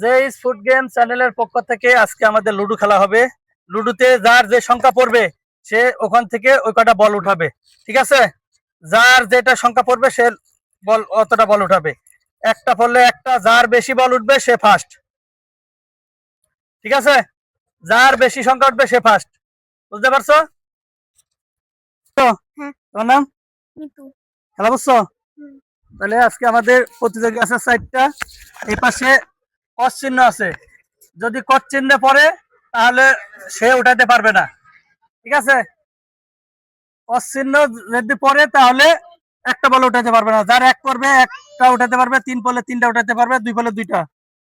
যে food game চ্যানেলের পক্ষ থেকে আজকে আমাদের লুডো খেলা হবে। লুডোতে যার যে সংখ্যা পড়বে সে ওখান থেকে ওই কটা বল উঠাবে। ঠিক আছে? যার যেটা সংখ্যা পড়বে সে বল অতটা বল উঠাবে। একটা পড়লে একটা যার বেশি বল উঠবে সে ফার্স্ট ঠিক আছে? যার বেশি সংখ্যা উঠবে সে ফার্স্ট বুঝতে পারছ? তো হ্যাঁ। তোমার নাম? খেলা বুঝছ? তাহলে আজকে আমাদের প্রতিযোগী আছে সাইডটা এই পাশে চিহ্ন আছে। যদি কস চিহ্নে পড়ে, তাহলে সে উঠাতে পারবে না। ঠিক আছে? কস চিহ্ন যদি পড়ে, তাহলে একটা বলে উঠাতে পারবে না। যার এক পড়বে, একটা উঠাতে পারবে, তিন পলে তিনটা উঠাতে পারবে, দুই পড়লে দুইটা।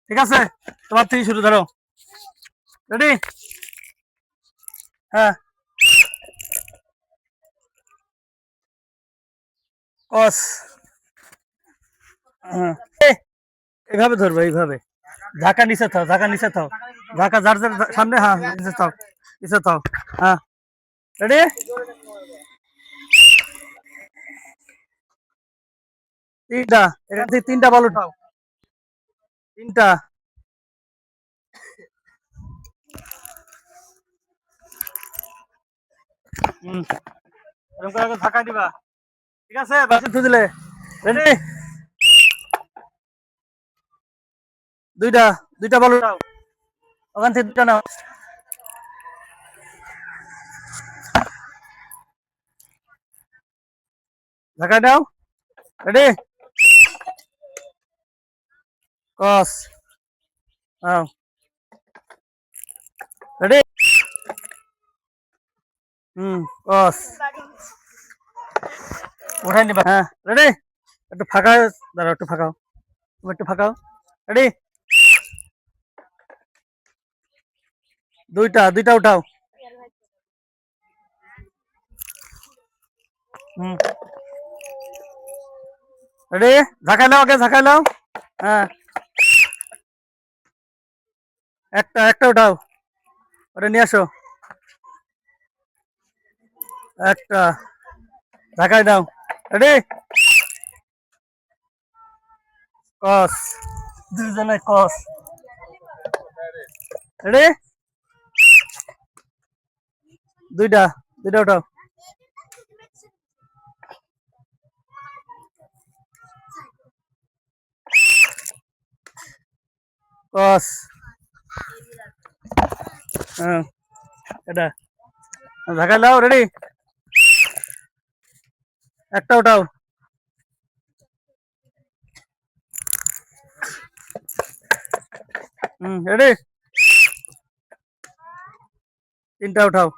ঠিক আছে? তোমার থেকে শুরু ধরো। রেডি হ্যাঁ। কস হ্যাঁ। এইভাবে ধরবো, এইভাবে। ঢাকা নিচে থাও, ঢাকা নিচে থাও। ঢাকা যার যার সামনে হ্যাঁ নিচে থাও নিচে থাও হ্যাঁ। রেডি তিনটা, এখান থেকে তিনটা বল উঠাও। তিনটা। হুম। এরকম করে ঢাকা দিবা। ঠিক আছে? বাসে দিলে রেডি দুইটা দুইটা বল উঠাও। ওখান থেকে দুটা নাও। ঢাকা দাও রেডি কস আও রেডি হুম কস উঠাই নিবা। হ্যাঁ রেডি একটু ফাঁকা দাঁড়াও, একটু ফাঁকাও একটু ফাঁকাও রেডি দুইটা দুইটা উঠাও। হুম। রেডি ঝাঁকাই নাও আগে, ঝাঁকাই নাও। হ্যাঁ। একটা একটা উঠাও। ওটা নিয়ে আসো। একটা। ঢাকাই দাও রেডি কস দুজনে কস রেডি দুইটা দুইটা উঠাও কস হ্যাঁ এটা ঢাকা দাও রেডি একটা উঠাও হুম রেডি তিনটা উঠাও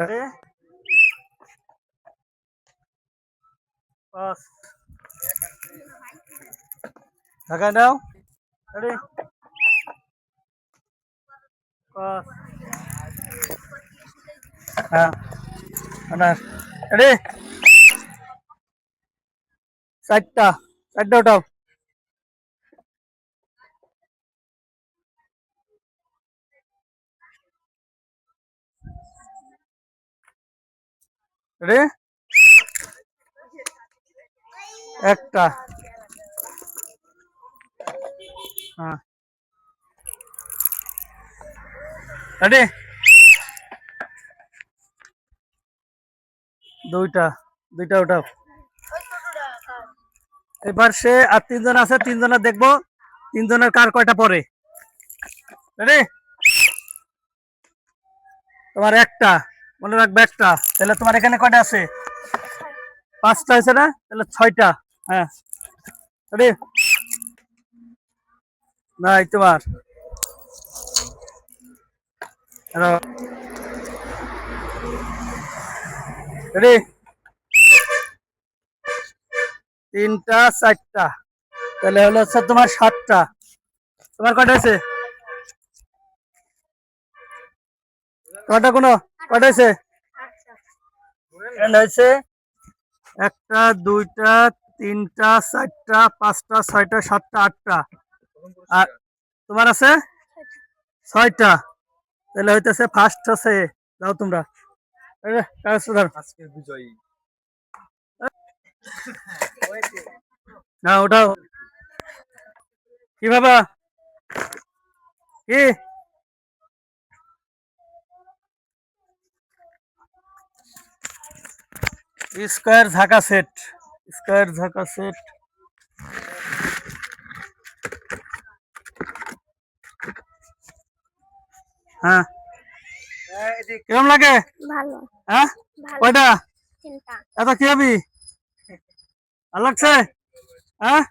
রেডি পাঁচ ঢাকা দাও রেডি পাঁচ হ্যাঁ আনার রেডি চারটা চারটা উঠাও রেডি একটা। হ্যাঁ। রেডি? দুইটা দুইটা উঠাও। এবার সে আর তিনজন আছে তিনজনের দেখব, তিনজনের কার কয়টা পরে রেডি? তোমার একটা। মনে রাখবে একটা। তাহলে তোমার এখানে কয়টা আছে? পাঁচটা আছে না? তাহলে ছয়টা। হ্যাঁ। রেডি নাই তোমার। তিনটা, চারটা। তাহলে হলো তোমার সাতটা। তোমার কয়টা আছে কয়টা কোনো? কটা আছে হয়েছে একটা দুইটা তিনটা চারটা পাঁচটা ছয়টা সাতটা আটটা। আর তোমার আছে? ছয়টা। তাহলে হইতেছে ফার্স্ট আছে। যাও তোমরা। না ওটাও। কি বাবা কি? স্কোয়ার ঝাঁকা সেট স্কোয়ার ঝাঁকা সেট। হ্যাঁ। কিরম লাগে? হ্যাঁ? ভালো। এত কি হবি ভালো লাগছে? হ্যাঁ?